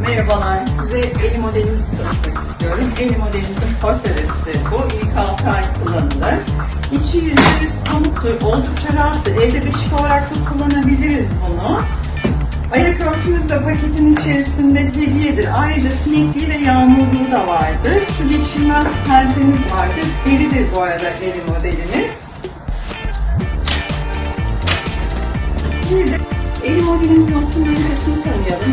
Merhabalar, size Eli modelimizi tanıtmak istiyorum. Eli modelimizin portresi bu. İlk 6 ay kullanılır. İçi yüzde yüz pamuktur, oldukça rahattır. Evde beşik olarak da kullanabiliriz bunu. Ayak örtümüz de paketin içerisinde hediyedir. Ayrıca sinekliği ve yağmurluğu da vardır. Su geçirmez perdemiz vardır. Deridir bu arada Eli modelimiz. Bir de el öncesini tanıyalım.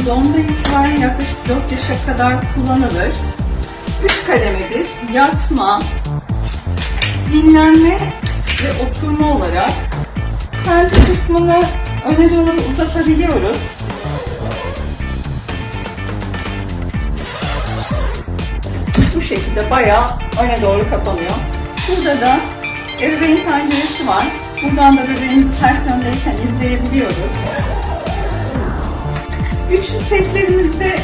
Doğumdan itibaren yaklaşık 4 yaşa kadar kullanılır. 3 kademedir. Yatma, dinlenme ve oturma olarak kendi kısmını öne doğru uzatabiliyoruz. Bu şekilde bayağı öne doğru kapanıyor. Burada da ebeveyn penceresi var. Buradan da bebeğimizi ters yöndeyken izleyebiliyoruz. Üçlü setlerimizde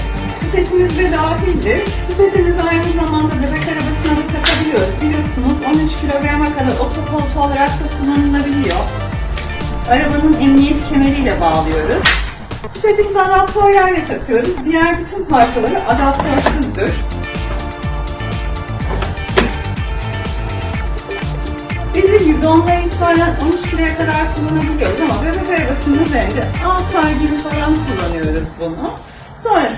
setimizde dahildir. Bu setimiz aynı zamanda bebek arabasına da takabiliyoruz. Biliyorsunuz 13 kilograma kadar otokoltu olarak da kullanılabiliyor. Arabanın emniyet kemeriyle bağlıyoruz. Bu setimizi adaptörlerle takıyoruz. Diğer bütün parçaları adaptörsüzdür. Dediğim gibi doğumdan itibaren 13 kiloya kadar kullanabiliyoruz ama bebek arabasının üzerinde 6 ay gibi falan kullanıyoruz bunu. Sonrasında